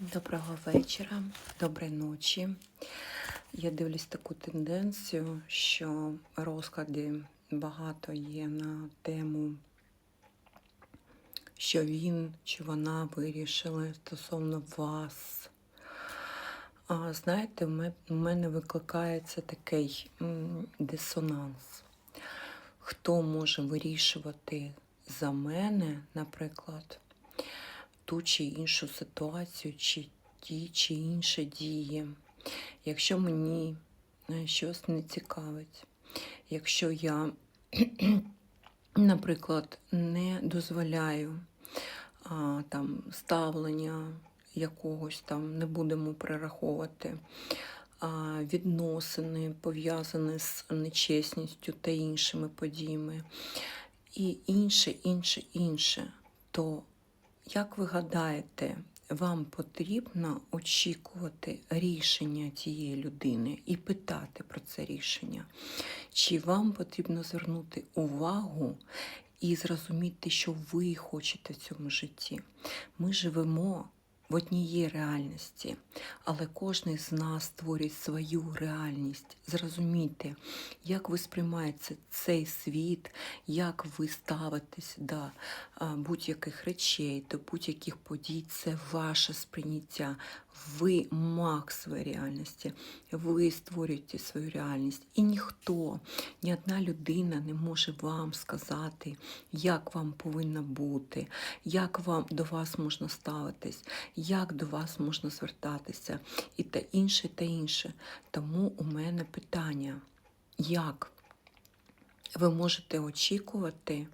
Доброго вечора, доброї ночі. Я дивлюсь таку тенденцію, що розклади багато є на тему, що він чи вона вирішили стосовно вас. А, знаєте, в мене викликається такий дисонанс. Хто може вирішувати за мене, наприклад, ту чи іншу ситуацію, чи ті чи інші дії. Якщо мені е, щось не цікавить, якщо я, наприклад, не дозволяю а, там, ставлення якогось там, не будемо перераховувати, відносини пов'язані з нечесністю та іншими подіями, і інше, інше, інше, то як ви гадаєте, вам потрібно очікувати рішення тієї людини і питати про це рішення? Чи вам потрібно звернути увагу і зрозуміти, що ви хочете в цьому житті? Ми живемо в однієї реальності, але кожен з нас створює свою реальність. Зрозумійте, як ви сприймаєте цей світ, як ви ставитесь до будь-яких речей, до будь-яких подій, це ваше сприйняття. Ви маг своєї реальності, ви створюєте свою реальність. І ніхто, ні одна людина не може вам сказати, як вам повинно бути, як вам до вас можна ставитись, як до вас можна звертатися, і те інше, те інше. Тому у мене питання, як ви можете очікувати,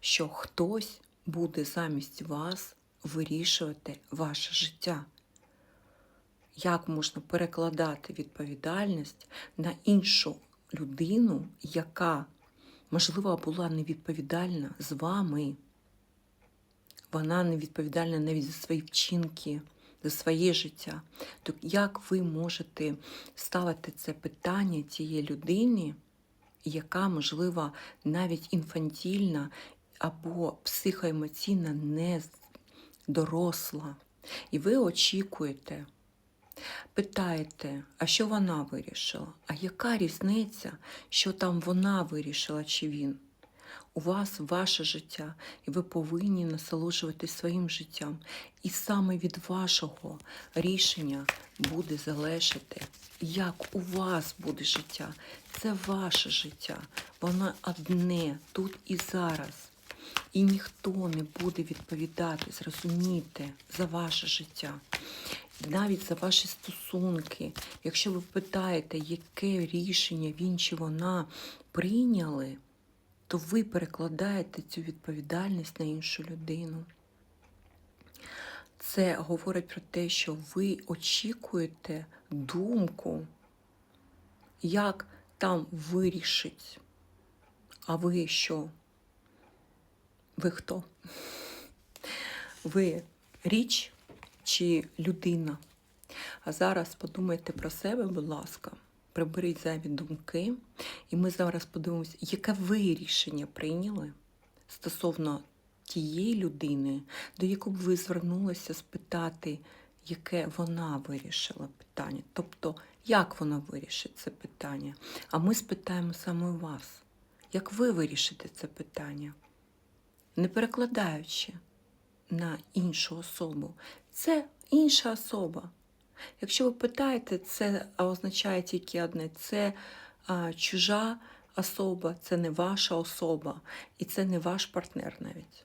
що хтось буде замість вас вирішувати ваше життя? Як можна перекладати відповідальність на іншу людину, яка, можливо, була невідповідальна з вами? Вона не відповідальна навіть за свої вчинки, за своє життя. То як ви можете ставити це питання тієї людині, яка, можливо, навіть інфантільна або психоемоційно не доросла, і ви очікуєте, питаєте, а що вона вирішила? А яка різниця, що там вона вирішила чи він? У вас ваше життя, і ви повинні насолоджуватись своїм життям. І саме від вашого рішення буде залежати, як у вас буде життя. Це ваше життя. Воно одне тут і зараз. І ніхто не буде відповідати, зрозумійте, за ваше життя. Навіть за ваші стосунки. Якщо ви питаєте, яке рішення він чи вона прийняли, то ви перекладаєте цю відповідальність на іншу людину. Це говорить про те, що ви очікуєте думку, як там вирішить. А ви що? Ви хто? Ви річ чи людина? А зараз подумайте про себе, будь ласка, приберіть зайві думки, і ми зараз подивимося, яке ви рішення прийняли стосовно тієї людини, до якої б ви звернулися спитати, яке вона вирішила питання. Тобто, як вона вирішить це питання? А ми спитаємо саме вас, як ви вирішите це питання? не перекладаючи на іншу особу. Це інша особа. Якщо ви питаєте, це означає тільки одне: це а, чужа особа, це не ваша особа, і це не ваш партнер навіть.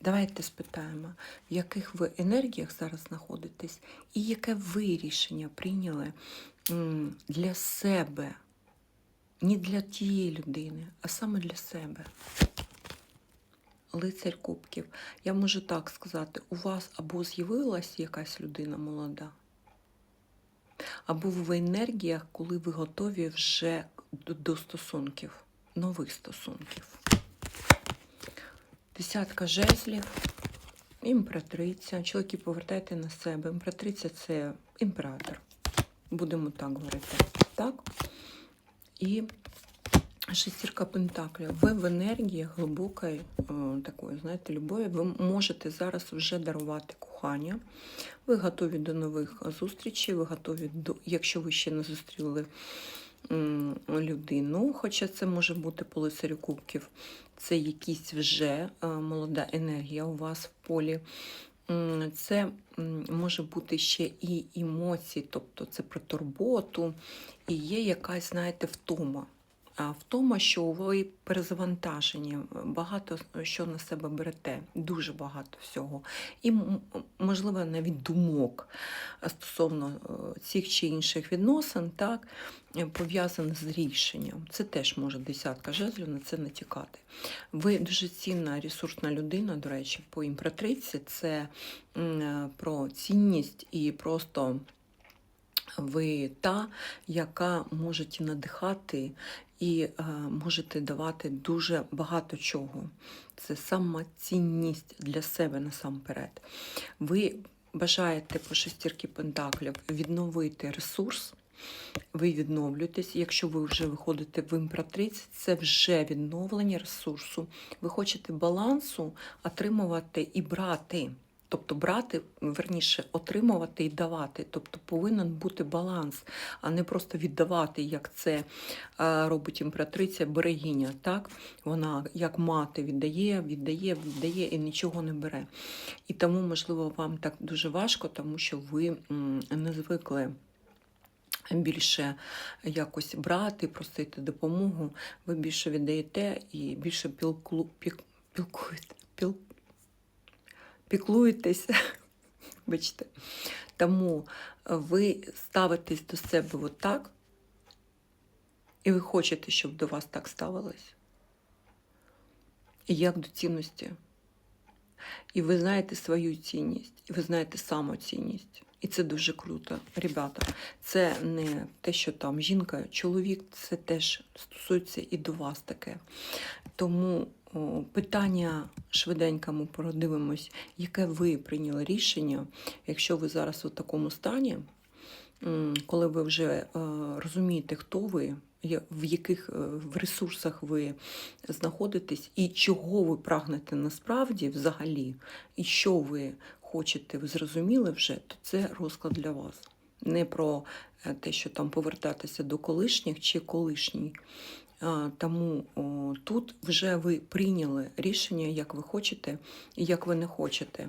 Давайте спитаємо, в яких ви енергіях зараз знаходитесь, і яке ви рішення прийняли для себе, не для тієї людини, а саме для себе. Лицарь Кубків. Я можу так сказати, у вас або з'явилась якась людина молода, або в енергіях, коли ви готові вже до- стосунків, нових стосунків. Десятка жезлів, імператриця. Чоловіки, повертайте на себе. Імператриця це імператор. Будемо так говорити. Так? І Шестірка Пентаклів. Ви в енергії глибокої е, такої, знаєте, любові. Ви можете зараз вже дарувати кохання. Ви готові до нових зустрічей, ви готові до, якщо ви ще не зустріли людину, хоча це може бути по лицарю кубків, це якісь вже е, молода енергія у вас в полі. Це може бути ще і емоції, тобто це про турботу, і є якась, знаєте, втома. А Втома, що ви перезавантажені, багато що на себе берете, дуже багато всього. І, можливо, навіть думок стосовно е, цих чи інших відносин, так, е, пов'язаних з рішенням. Це теж може десятка жезлів на це натякати. Ви дуже цінна ресурсна людина, до речі, по імператриці це е, про цінність і просто. Ви та, яка можете надихати і е, можете давати дуже багато чого. Це самоцінність для себе насамперед. Ви бажаєте по шестірки пентаклів відновити ресурс. Ви відновлюєтесь, якщо ви вже виходите в імператриці, це вже відновлення ресурсу. Ви хочете балансу отримувати і брати. Тобто брати, верніше, отримувати і давати. Тобто повинен бути баланс, а не просто віддавати, як це е, робить імператриця берегиня. Так? Вона як мати віддає, віддає, віддає і нічого не бере. І тому, можливо, вам так дуже важко, тому що ви не звикли. Більше якось брати, просити допомогу, ви більше віддаєте і більше пілку, пілкуєте, піл, піклуєтесь. Бачите. Тому ви ставитесь до себе отак, і ви хочете, щоб до вас так ставилось. І як до цінності. І ви знаєте свою цінність, і ви знаєте самоцінність. І це дуже круто, ребята. Це не те, що там жінка, чоловік, це теж стосується і до вас таке. Тому питання швиденько ми продивимось, яке ви прийняли рішення, якщо ви зараз у такому стані, коли ви вже е, розумієте, хто ви, в яких е, в ресурсах ви знаходитесь, і чого ви прагнете насправді взагалі, і що ви хочете, ви зрозуміли вже, то це розклад для вас. Не про е, те, що там повертатися до колишніх чи колишній. А, Тому тут вже ви прийняли рішення, як ви хочете і як ви не хочете.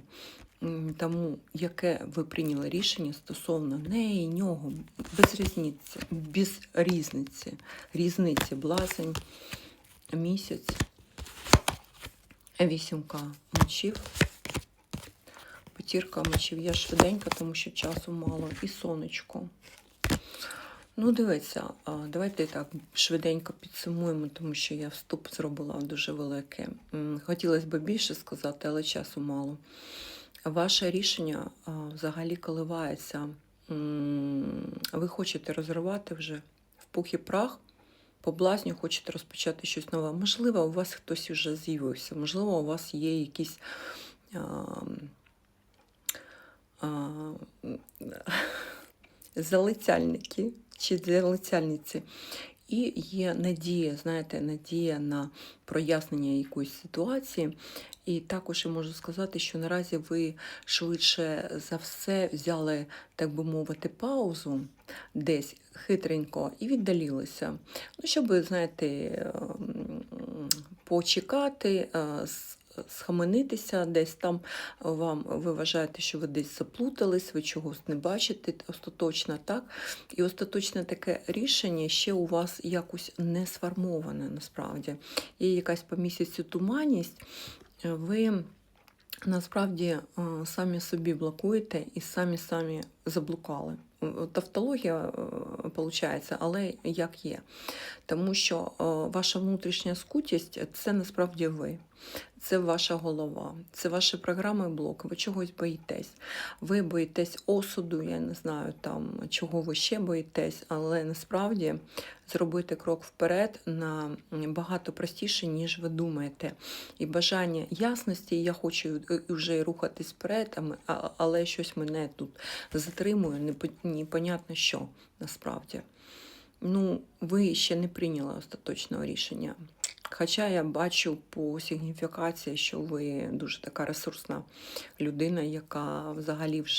Тому яке ви прийняли рішення стосовно неї, нього, без різниці, без різниці, різниці, блазень, місяць, вісімка мечів. П'ятірка мечів. Я швиденько, тому що часу мало. І сонечко. Ну, дивіться, давайте так швиденько підсумуємо, тому що я вступ зробила дуже великий. Хотілося б більше сказати, але часу мало. Ваше рішення взагалі коливається. Ви хочете розривати вже в пух і прах, по блазню хочете розпочати щось нове. Можливо, у вас хтось вже з'явився, можливо, у вас є якісь. Залицяльники чи залицяльниці. І є надія, знаєте, надія на прояснення якоїсь ситуації. І також я можу сказати, що наразі ви швидше за все взяли, так би мовити, паузу десь хитренько і віддалілися. Ну, щоб, знаєте, ем, почекати, е, с- схаменитися десь там вам ви вважаєте, що ви десь заплутались, ви чогось не бачите остаточно, так? І остаточне таке рішення ще у вас якось не сформоване насправді. Є якась по місяцю туманність, ви насправді е, самі собі блокуєте і самі самі заблукали. Е, Тавтологія виходить, але як є. Тому що е, ваша внутрішня скутість це насправді ви. Це ваша голова, це ваші програми блок, ви чогось боїтесь. Ви боїтесь осуду, я не знаю там, чого ви ще боїтесь, але насправді зробити крок вперед набагато простіше, ніж ви думаєте. І бажання ясності, я хочу вже рухатись вперед, але щось мене тут затримує, непонятно що насправді. ну, ви ще не прийняли остаточного рішення. Хоча я бачу по сигніфікації, що ви дуже така ресурсна людина, яка взагалі вже